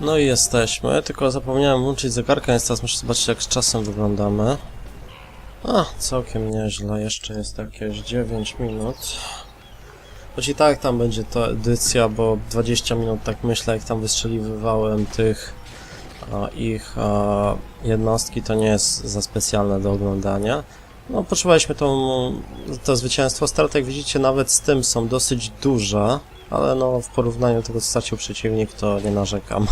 No i jesteśmy, tylko zapomniałem włączyć zegarka, więc teraz muszę zobaczyć jak z czasem wyglądamy. A, całkiem nieźle, jeszcze jest jakieś 9 minut. Choć i tak tam będzie to edycja, bo 20 minut tak myślę, jak tam wystrzeliwywałem tych a, ich a, jednostki, to nie jest za specjalne do oglądania. No, potrzebowaliśmy tą, to zwycięstwo. Straty, jak widzicie, nawet z tym są dosyć duże, ale no, w porównaniu do tego, co stracił przeciwnik, to nie narzekam.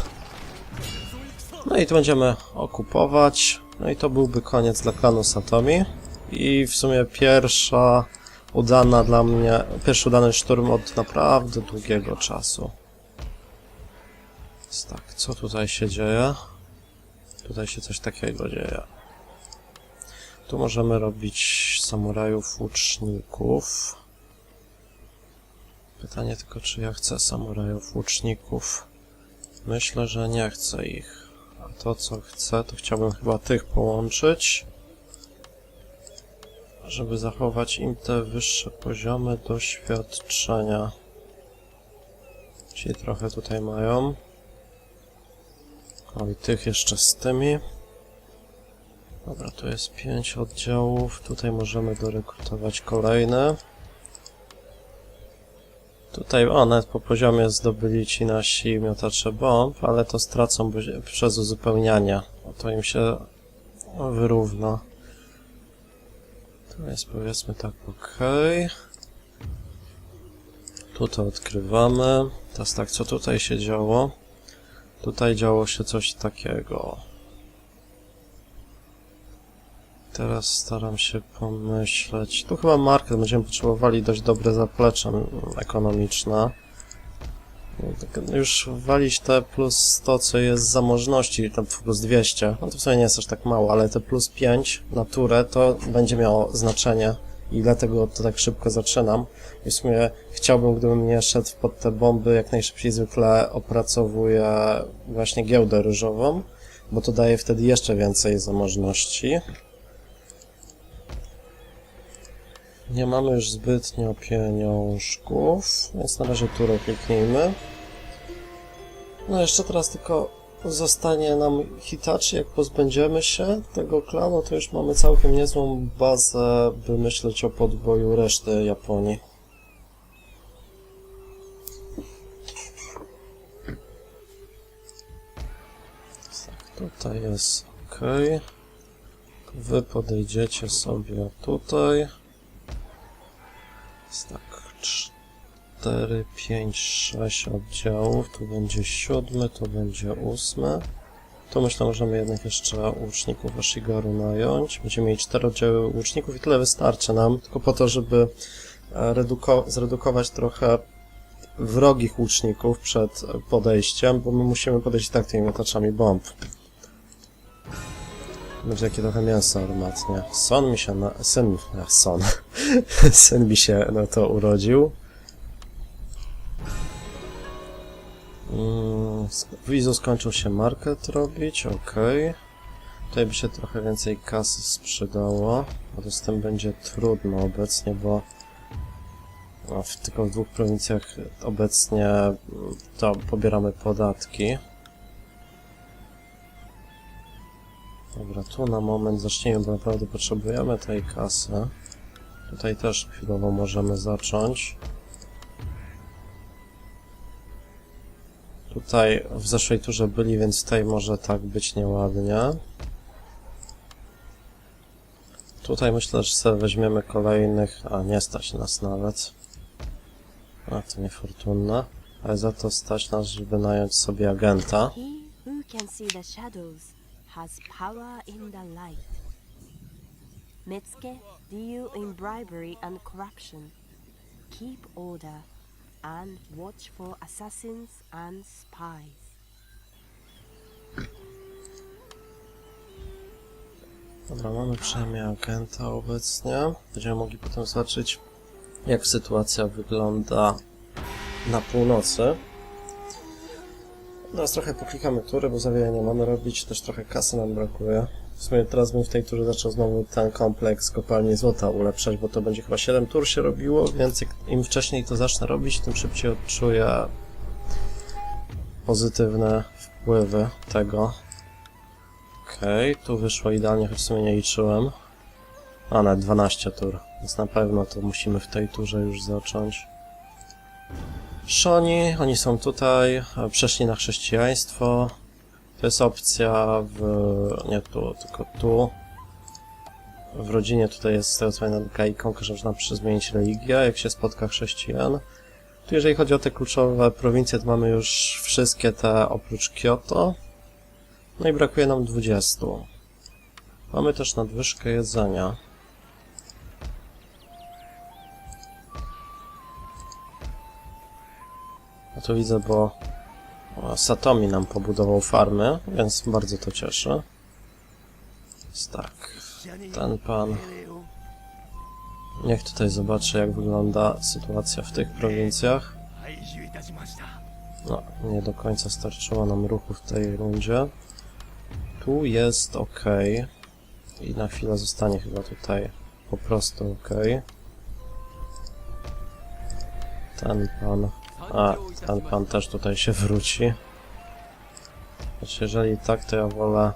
No i tu będziemy okupować. No i to byłby koniec dla klanu Satomi. I w sumie pierwsza udana dla mnie, pierwszy udany szturm od naprawdę długiego czasu. Więc tak, co tutaj się dzieje? Tutaj się coś takiego dzieje. Tu możemy robić samurajów łuczników. Pytanie tylko, czy ja chcę samurajów łuczników. Myślę, że nie chcę ich. A to, co chcę, to chciałbym chyba tych połączyć. Żeby zachować im te wyższe poziomy doświadczenia. Ci trochę tutaj mają. O, i tych jeszcze z tymi. Dobra, tu jest 5 oddziałów. Tutaj możemy dorekrutować kolejne. Tutaj, o, nawet po poziomie zdobyli ci nasi miotacze bomb, ale to stracą przez uzupełnianie. O, to im się wyrówna. To jest powiedzmy tak, ok. Tu to odkrywamy. Teraz tak, co tutaj się działo? Tutaj działo się coś takiego. Teraz staram się pomyśleć. Tu chyba market będziemy potrzebowali dość dobre zaplecze ekonomiczne. Już walić te plus 100, co jest zamożności, tam plus 200, no to w sumie nie jest aż tak mało, ale te plus 5 na turę to będzie miało znaczenie i dlatego to tak szybko zaczynam. I w sumie chciałbym, gdybym nie szedł pod te bomby, jak najszybciej zwykle opracowuję właśnie giełdę ryżową, bo to daje wtedy jeszcze więcej zamożności. Nie mamy już zbytnio pieniążków, więc na razie turę kliknijmy. No jeszcze teraz tylko zostanie nam Hitachi, jak pozbędziemy się tego klanu, to już mamy całkiem niezłą bazę, by myśleć o podboju reszty Japonii. Tak, tutaj jest ok. Wy podejdziecie sobie tutaj. Jest tak, 4, 5, 6 oddziałów. Tu będzie siódmy, tu będzie ósmy. Tu myślę, możemy jednak jeszcze łuczników Ashigaru nająć. Będziemy mieli 4 oddziały łuczników i tyle wystarczy nam, tylko po to, żeby e, reduko- zredukować trochę wrogich łuczników przed podejściem, bo my musimy podejść tak tymi miotaczami bomb. Będzie jakie trochę mięso armatnie. Son mi się na... Syn... Son. Syn mi się na to urodził. Mm, sk- W Izu skończył się market robić, ok. Tutaj by się trochę więcej kasy sprzedało, ale z tym będzie trudno obecnie, bo w, tylko w dwóch prowincjach obecnie mm, to pobieramy podatki. Dobra, tu na moment zacznijmy, bo naprawdę potrzebujemy tej kasy. Tutaj też chwilowo możemy zacząć. Tutaj w zeszłej turze byli, więc tutaj może tak być nieładnie. Tutaj myślę, że sobie weźmiemy kolejnych, a nie stać nas nawet. A to niefortunne. Ale za to stać nas, żeby nająć sobie agenta. Mitsuke deal in bribery and corruption. Keep order and watch for assassins and spies. Dobra, mamy przynajmniej agenta obecnie. Będziemy mogli potem zobaczyć, jak sytuacja wygląda na północy. Teraz trochę poklikamy tury, bo za wiele nie mamy robić, też trochę kasy nam brakuje. W sumie teraz bym w tej turze zaczął znowu ten kompleks kopalni złota ulepszać, bo to będzie chyba 7 tur się robiło, więc im wcześniej to zacznę robić, tym szybciej odczuję pozytywne wpływy tego. Okej, tu wyszło idealnie, choć w sumie nie liczyłem. A, nawet 12 tur, więc na pewno to musimy w tej turze już zacząć. Szoni, oni są tutaj, przeszli na chrześcijaństwo. To jest opcja w... nie tu, tylko tu. W rodzinie tutaj jest z tego co pamiętam taka ikonka, że można zmienić religię, jak się spotka chrześcijan. Tu jeżeli chodzi o te kluczowe prowincje, to mamy już wszystkie te oprócz Kyoto. No i brakuje nam 20. Mamy też nadwyżkę jedzenia. A tu widzę, bo Satomi nam pobudował farmy, więc bardzo to cieszy. Więc tak, ten pan... Niech tutaj zobaczy, jak wygląda sytuacja w tych prowincjach. No, nie do końca starczyło nam ruchu w tej rundzie. Tu jest ok. I na chwilę zostanie chyba tutaj po prostu ok. Ten pan a, ten pan też tutaj się wróci. Choć jeżeli tak, to ja wolę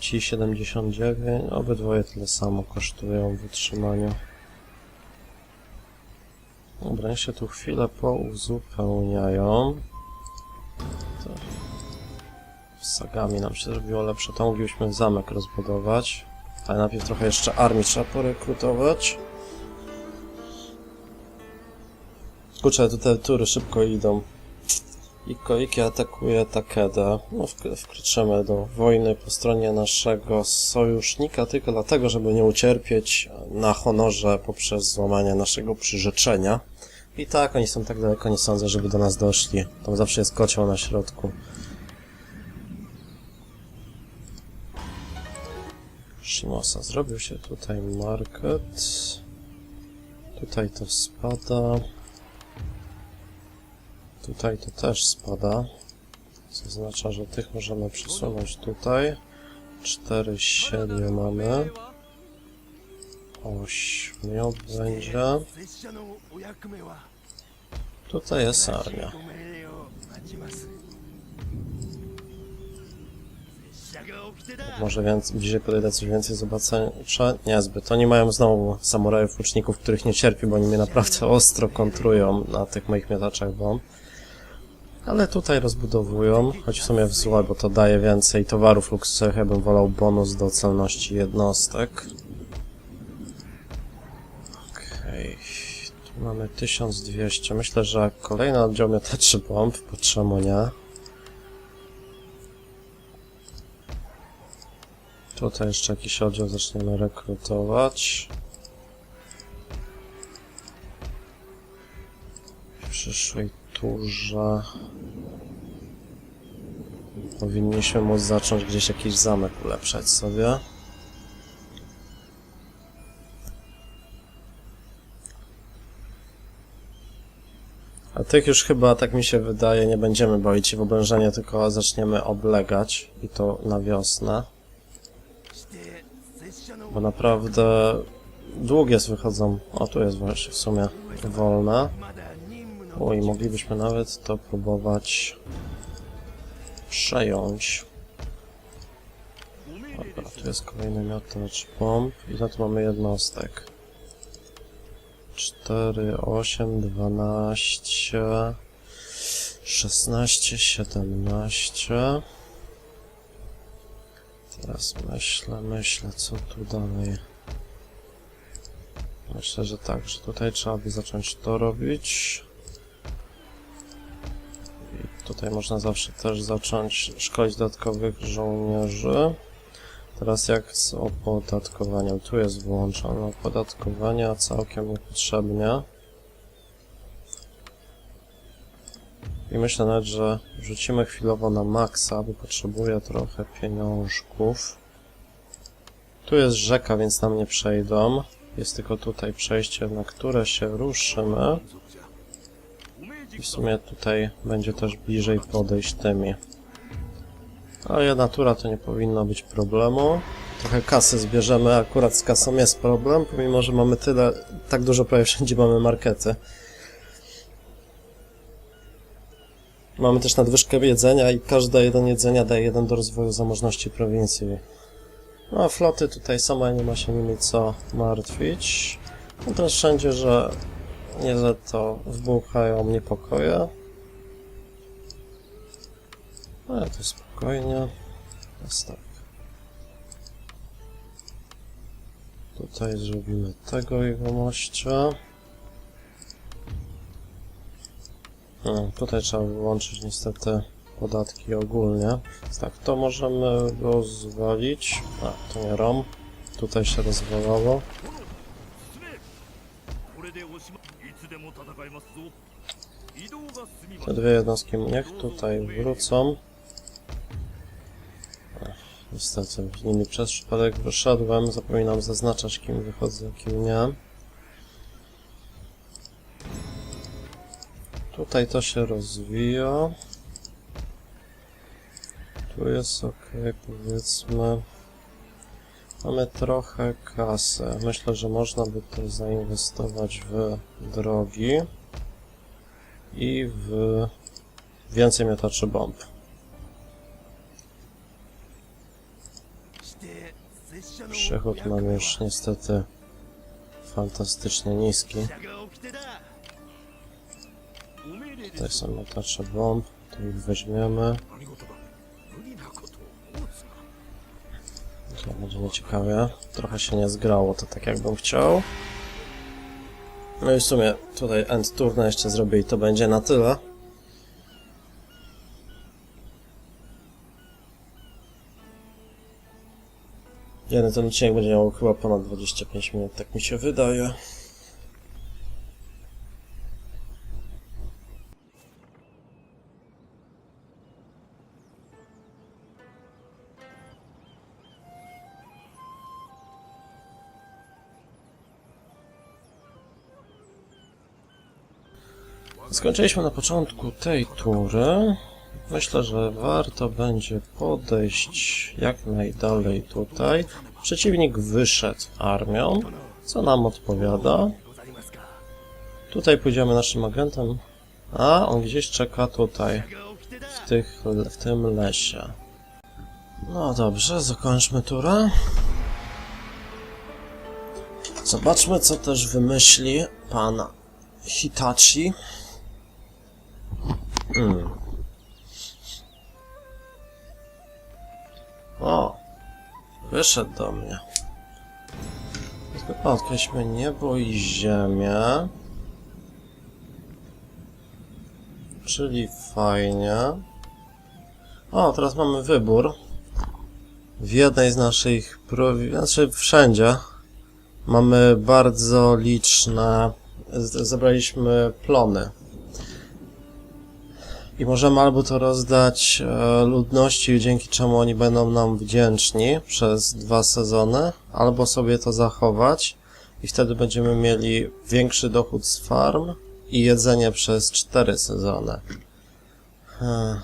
ci 79. Obydwoje tyle samo kosztują w utrzymaniu. Dobra, się tu chwilę pouzupełniają. To... Z sagami nam się zrobiło lepsze, to moglibyśmy zamek rozbudować. Ale najpierw trochę jeszcze armii trzeba porekrutować. Kurczę, tu te tury szybko idą. Ikoiki atakuje Takedę. No, wk- wkroczymy do wojny po stronie naszego sojusznika, tylko dlatego, żeby nie ucierpieć na honorze poprzez złamanie naszego przyrzeczenia. I tak, oni są tak daleko, nie sądzę, żeby do nas doszli. Tam zawsze jest kocioł na środku. Shimosa zrobił się tutaj market. Tutaj to spada. Tutaj to też spada. Co oznacza, że tych możemy przesunąć tutaj. 4, 7 mamy. 8 będzie. Tutaj jest armia. Może więc bliżej podejdę coś więcej zobaczenia? Niezbyt. Oni mają znowu samurajów łuczników, których nie cierpi, bo oni mnie naprawdę ostro kontrują na tych moich miotaczach bomb. Ale tutaj rozbudowują, choć w sumie złe, bo to daje więcej towarów luksusowych. Ja bym wolał bonus do celności jednostek. Okej, tu mamy 1200. Myślę, że kolejny oddział miataczy bomb, bo czemu nie? Tutaj jeszcze jakiś oddział zaczniemy rekrutować. W przyszłej turze powinniśmy móc zacząć gdzieś jakiś zamek ulepszać sobie. A tych już chyba, tak mi się wydaje, nie będziemy boić w oblężenie, tylko zaczniemy oblegać i to na wiosnę. Bo naprawdę długie wychodzą. O, tu jest właśnie w sumie wolne. O, i moglibyśmy nawet to próbować przejąć. Dobra, tu jest kolejny miotacz bomb i na to mamy jednostek. 4, 8, 12, 16, 17. Teraz myślę, myślę, co tu dalej. Myślę, że tak, że tutaj trzeba by zacząć to robić. Tutaj można zawsze też zacząć szkolić dodatkowych żołnierzy. Teraz jak z opodatkowaniem? Tu jest włączone opodatkowanie, całkiem niepotrzebnie. I myślę nawet, że rzucimy chwilowo na maksa, bo potrzebuję trochę pieniążków. Tu jest rzeka, więc nam nie przejdą. Jest tylko tutaj przejście, na które się ruszymy. W sumie tutaj będzie też bliżej podejść tymi. Ale jedna tura to nie powinno być problemu. Trochę kasy zbierzemy, akurat z kasą jest problem, pomimo że mamy tyle, tak dużo prawie wszędzie mamy markety. Mamy też nadwyżkę jedzenia i każde jeden jedzenia daje jeden do rozwoju zamożności prowincji. No a floty tutaj same nie ma się nimi co martwić. No teraz wszędzie, że nie za to wbuchają niepokoje. Ale to spokojnie. Jest tak. Tutaj zrobimy tego jego mościa. Hmm, tutaj trzeba wyłączyć niestety podatki ogólnie. Tak, to możemy rozwalić. A, to nie ROM. Tutaj się rozwalało. Te dwie jednostki niech tutaj wrócą. Ech, niestety, z nimi przez przypadek wyszedłem. Zapominam zaznaczać, kim wychodzę, kim nie. Tutaj to się rozwija. Tu jest ok, powiedzmy. Mamy trochę kasy. Myślę, że można by to zainwestować w drogi i w więcej miotaczy bomb. Przechód mam już niestety fantastycznie niski. Tutaj są miotacze bomb, to ich weźmiemy. To będzie nieciekawe. Trochę się nie zgrało to tak jakbym chciał. No i w sumie tutaj end turna jeszcze zrobię i to będzie na tyle. Jeden ten odcinek będzie miał chyba ponad 25 minut, tak mi się wydaje. Skończyliśmy na początku tej tury. Myślę, że warto będzie podejść jak najdalej tutaj. Przeciwnik wyszedł armią, co nam odpowiada. Tutaj pójdziemy naszym agentem, a on gdzieś czeka tutaj, w, tych, w tym lesie. No dobrze, zakończmy turę. Zobaczmy, co też wymyśli pan Hitachi. Hmm. O, wyszedł do mnie. Odkreślmy niebo i ziemię. Czyli fajnie. O, teraz mamy wybór. W jednej z naszych prowincji, znaczy wszędzie, mamy bardzo liczne, zebraliśmy plony. I możemy albo to rozdać e, ludności, dzięki czemu oni będą nam wdzięczni przez dwa sezony, albo sobie to zachować i wtedy będziemy mieli większy dochód z farm i jedzenie przez cztery sezony. Hmm.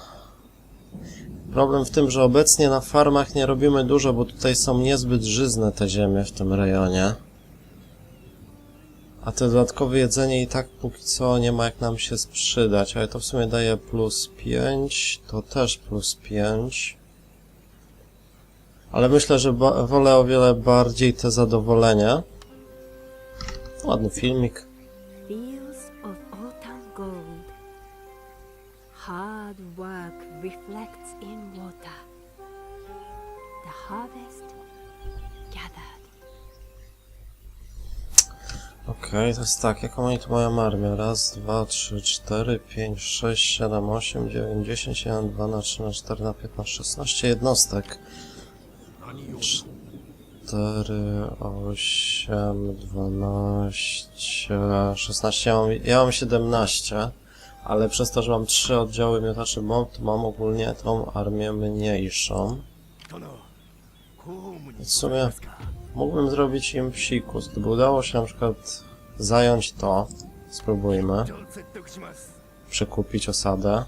Problem w tym, że obecnie na farmach nie robimy dużo, bo tutaj są niezbyt żyzne te ziemie w tym rejonie. A te dodatkowe jedzenie i tak póki co nie ma jak nam się sprzedać, ale to w sumie daje plus 5, to też plus 5. Ale myślę, że wolę o wiele bardziej te zadowolenie. Ładny filmik. Fields of autumn gold. Hard work reflects in water. The harvest Okej, okay, to jest tak, jaką oni tu mają armię? Raz, dwa, trzy, cztery, pięć, sześć, siedem, osiem, dziewięć, dziesięć, jeden, dwa, na trzy, na cztery, na piętnaście, szesnaście jednostek. Cztery, osiem, dwanaście, szesnaście, ja mam, ja mam siedemnaście, ale przez to, że mam trzy oddziały miotaczy bomb, to mam ogólnie tą armię mniejszą. No. W sumie Mógłbym zrobić im psikus, gdyby udało się na przykład zająć to. Spróbujmy. Przekupić osadę.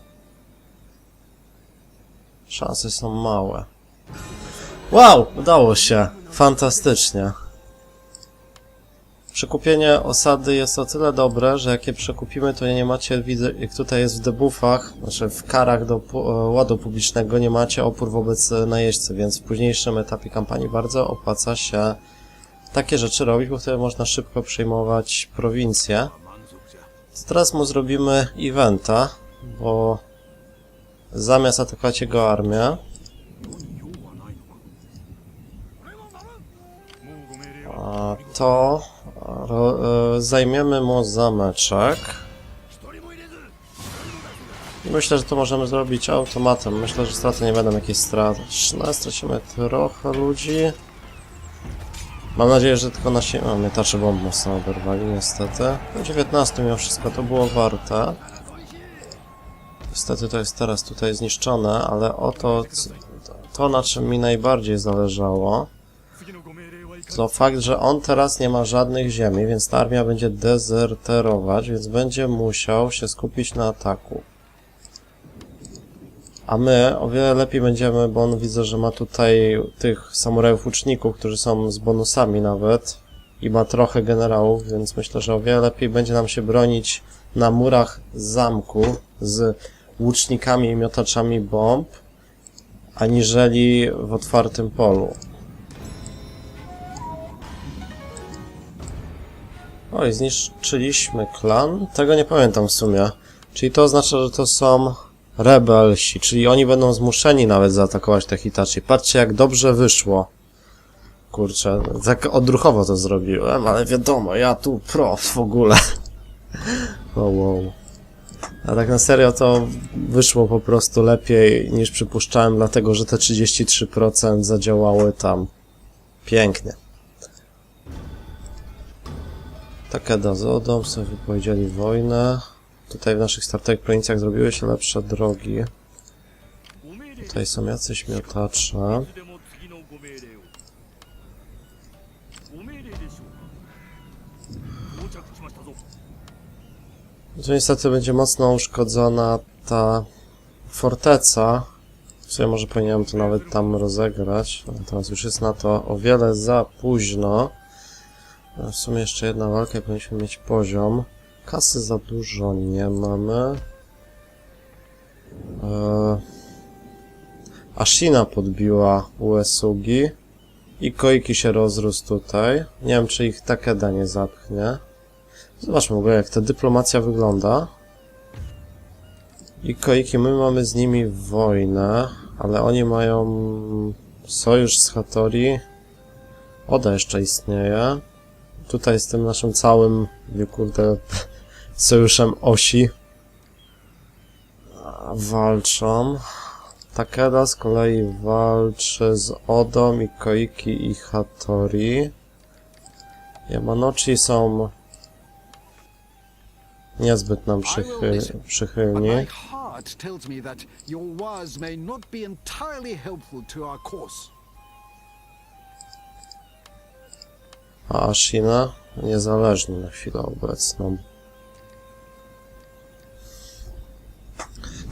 Szanse są małe. Wow! Udało się! Fantastycznie. Przekupienie osady jest o tyle dobre, że jak je przekupimy, to nie macie, jak tutaj jest w debuffach, znaczy w karach do e, ładu publicznego, nie macie opór wobec e, najeźdźcy, więc w późniejszym etapie kampanii bardzo opłaca się takie rzeczy robić, bo wtedy można szybko przejmować prowincję. To teraz mu zrobimy eventa, bo zamiast atakować jego armię, to Ro, e, zajmiemy mu zameczek. Myślę, że to możemy zrobić automatem. Myślę, że straty nie będą jakieś straszne. Stracimy trochę ludzi. Mam nadzieję, że tylko nasi... O, mnie tarczy bomb są oberwali, niestety. No, 19 mimo wszystko to było warte. Niestety to jest teraz tutaj zniszczone, ale oto to, na czym mi najbardziej zależało to fakt, że on teraz nie ma żadnych ziemi, więc ta armia będzie dezerterować, więc będzie musiał się skupić na ataku. A my o wiele lepiej będziemy, bo on widzę, że ma tutaj tych samurajów łuczników, którzy są z bonusami nawet i ma trochę generałów, więc myślę, że o wiele lepiej będzie nam się bronić na murach zamku z łucznikami i miotaczami bomb, aniżeli w otwartym polu. Oj, zniszczyliśmy klan? Tego nie pamiętam w sumie. Czyli to oznacza, że to są rebelsi, czyli oni będą zmuszeni nawet zaatakować te Hitachi. Patrzcie, jak dobrze wyszło. Kurczę, tak odruchowo to zrobiłem, ale wiadomo, ja tu pro w ogóle. O wow. A tak na serio to wyszło po prostu lepiej niż przypuszczałem, dlatego że te 33% zadziałały tam. Pięknie. Takeda z Odą sobie wypowiedzieli wojnę. Tutaj w naszych startowych prowincjach zrobiły się lepsze drogi. Tutaj są jacyś miotacze. Tu niestety będzie mocno uszkodzona ta forteca. W sumie może powinienem to nawet tam rozegrać, ale teraz już jest na to o wiele za późno. A W sumie jeszcze jedna walka powinniśmy mieć poziom. Kasy za dużo nie mamy. Eee... Ashina podbiła Uesugi. I Koiki się rozrósł tutaj. Nie wiem, czy ich Takeda nie zapchnie. Zobaczmy w ogóle, jak ta dyplomacja wygląda. I Koiki, my mamy z nimi wojnę, ale oni mają sojusz z Hattori. Oda jeszcze istnieje. Tutaj z tym naszym całym, kurde, sojuszem osi walczą. Takeda z kolei walczy z Odą i Koiki i Hattori. Yamanochi są niezbyt nam przychy przychylni. heart tells me that your wars may not be entirely helpful to our cause. A Ashina niezależny na chwilę obecną.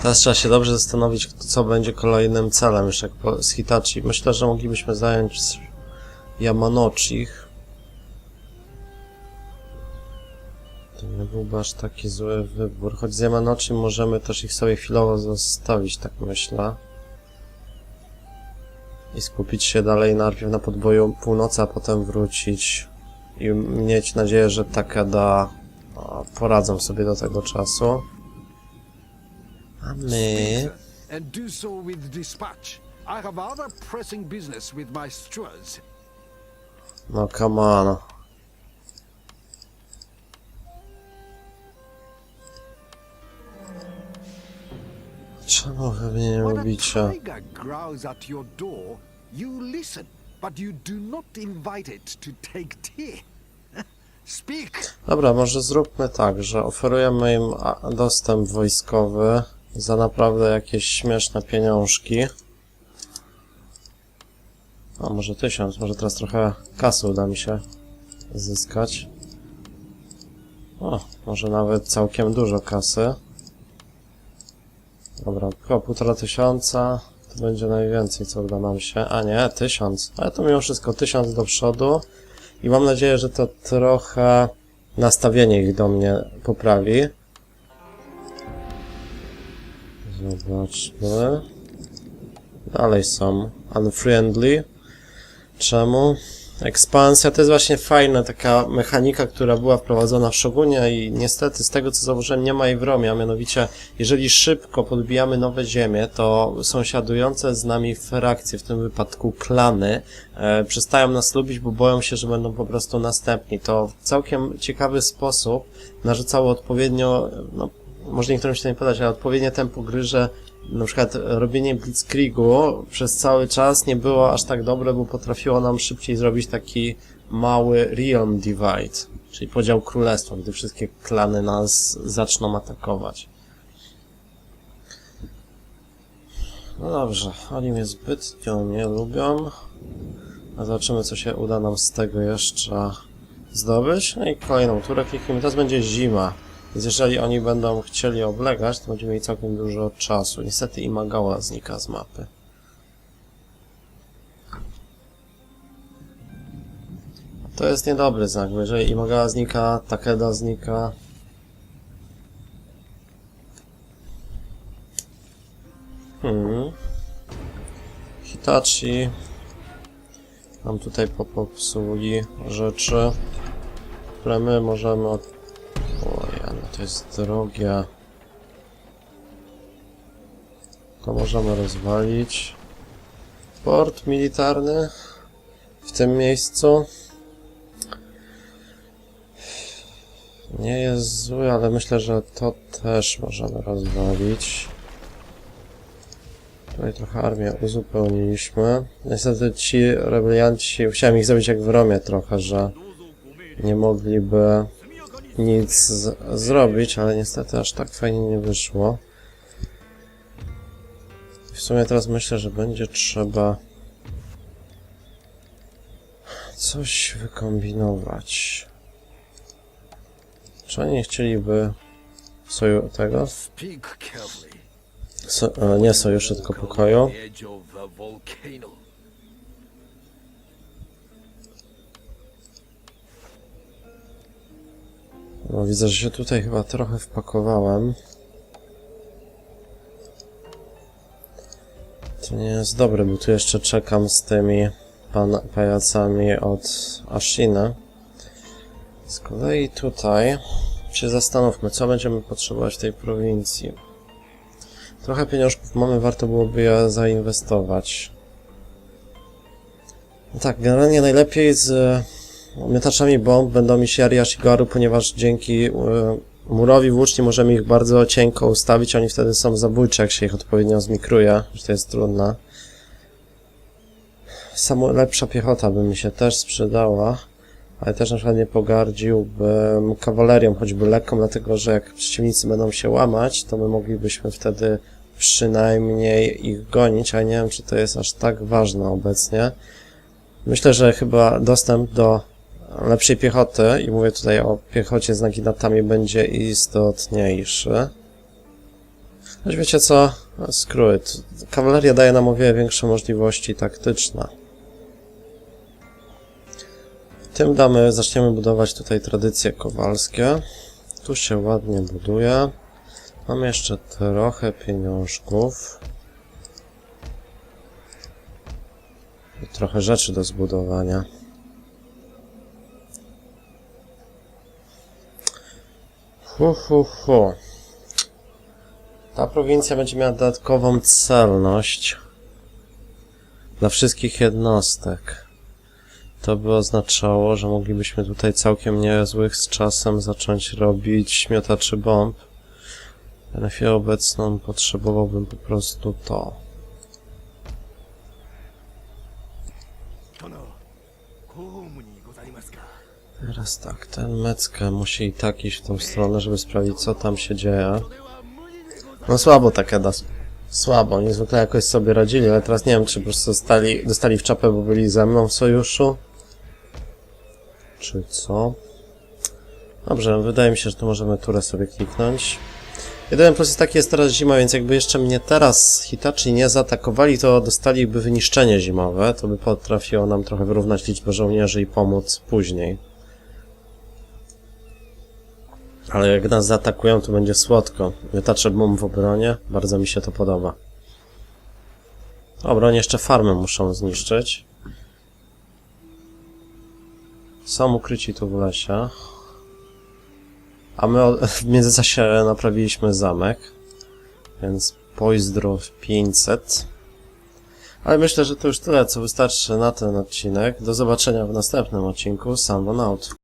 Teraz trzeba się dobrze zastanowić, co będzie kolejnym celem, już jak z Hitachi. Myślę, że moglibyśmy zająć Yamanochich. To nie byłby aż taki zły wybór. Choć z Yamanochi możemy też ich sobie chwilowo zostawić, tak myślę. I skupić się dalej najpierw na podboju północy, a potem wrócić i mieć nadzieję, że Takeda poradzą sobie do tego czasu. A my... And do so with dispatch. I have other pressing business with my stewards. No come on. Czemu wy mnie tiger growls at your door, you listen, but you do not invite it to take tea. Dobra, może zróbmy tak, że oferujemy im dostęp wojskowy za naprawdę jakieś śmieszne pieniążki. A może tysiąc, może teraz trochę kasy uda mi się zyskać. O, może nawet całkiem dużo kasy. Dobra, tylko półtora tysiąca to będzie najwięcej, co uda nam się. A nie, tysiąc. Ale to mimo wszystko tysiąc do przodu. I mam nadzieję, że to trochę nastawienie ich do mnie poprawi. Zobaczmy. Dalej są unfriendly. Czemu? Ekspansja to jest właśnie fajna taka mechanika, która była wprowadzona w Shogunie i niestety z tego co zauważyłem nie ma jej w Romie, a mianowicie jeżeli szybko podbijamy nowe ziemie, to sąsiadujące z nami frakcje, w tym wypadku klany, e, przestają nas lubić, bo boją się, że będą po prostu następni. To w całkiem ciekawy sposób narzucało odpowiednio, no może niektórym się to nie podać, ale odpowiednie tempo gry, że na przykład robienie Blitzkriegu przez cały czas nie było aż tak dobre, bo potrafiło nam szybciej zrobić taki mały Realm Divide, czyli podział królestwa, gdy wszystkie klany nas zaczną atakować. No dobrze, oni mnie zbytnio nie lubią. A zobaczymy, co się uda nam z tego jeszcze zdobyć. No i kolejną turę klikniemy. Teraz będzie zima. Więc jeżeli oni będą chcieli oblegać, to będziemy mieli całkiem dużo czasu. Niestety Imagawa znika z mapy. To jest niedobry znak, bo jeżeli Imagawa znika, Takeda znika. Hmm. Hitachi. Nam tutaj popsuli rzeczy, które my możemy od Oj, no to jest drogie. To możemy rozwalić. Port militarny w tym miejscu. Nie jest zły, ale myślę, że to też możemy rozwalić. Tutaj trochę armię uzupełniliśmy. Niestety ci rebelianci, chciałem ich zrobić jak w Romie trochę, że nie mogliby nic zrobić, ale niestety aż tak fajnie nie wyszło. W sumie teraz myślę, że będzie trzeba coś wykombinować. Czy oni chcieliby soju tego? So, e, nie sojuszu, tylko pokoju. No, widzę, że się tutaj chyba trochę wpakowałem. To nie jest dobre, bo tu jeszcze czekam z tymi pan pajacami od Ashina. Z kolei tutaj się zastanówmy, co będziemy potrzebować w tej prowincji. Trochę pieniążków mamy, warto byłoby je zainwestować. No tak, generalnie najlepiej z Miotaczami bomb będą mi się Ariashigaru, ponieważ dzięki e, murowi włóczni możemy ich bardzo cienko ustawić, oni wtedy są zabójcze, jak się ich odpowiednio zmikruje, że to jest trudne. Samo lepsza piechota by mi się też sprzedała, ale też na przykład nie pogardziłbym kawalerią, choćby lekką, dlatego że jak przeciwnicy będą się łamać, to my moglibyśmy wtedy przynajmniej ich gonić, a nie wiem, czy to jest aż tak ważne obecnie. Myślę, że chyba dostęp do lepszej piechoty, i mówię tutaj o piechocie z naginatami, będzie istotniejszy. Choć wiecie co? Skrót. Kawaleria daje nam o wiele większe możliwości taktyczne. Tym damy, zaczniemy budować tutaj tradycje kowalskie. Tu się ładnie buduje. Mamy jeszcze trochę pieniążków. I trochę rzeczy do zbudowania. Hu, hu, hu. Ta prowincja będzie miała dodatkową celność dla wszystkich jednostek. To by oznaczało, że moglibyśmy tutaj całkiem niezłych z czasem zacząć robić miotaczy bomb. Na chwilę obecną potrzebowałbym po prostu to. Teraz tak, ten Meckę musi i tak iść w tą stronę, żeby sprawdzić co tam się dzieje. No słabo Takeda. Słabo, oni zwykle jakoś sobie radzili, ale teraz nie wiem, czy po prostu dostali, dostali w czapę, bo byli ze mną w sojuszu. Czy co? Dobrze, wydaje mi się, że tu możemy turę sobie kliknąć. Jedyny plus jest taki, jest teraz zima, więc jakby jeszcze mnie teraz Hitachi nie zaatakowali, to dostaliby wyniszczenie zimowe. To by potrafiło nam trochę wyrównać liczbę żołnierzy i pomóc później. Ale jak nas zaatakują, to będzie słodko. Wytaczę bomb w obronie. Bardzo mi się to podoba. Obronie jeszcze farmę muszą zniszczyć. Są ukryci tu w lesie. A my w międzyczasie naprawiliśmy zamek. Więc pozdrów 500. Ale myślę, że to już tyle, co wystarczy na ten odcinek. Do zobaczenia w następnym odcinku. Sam out.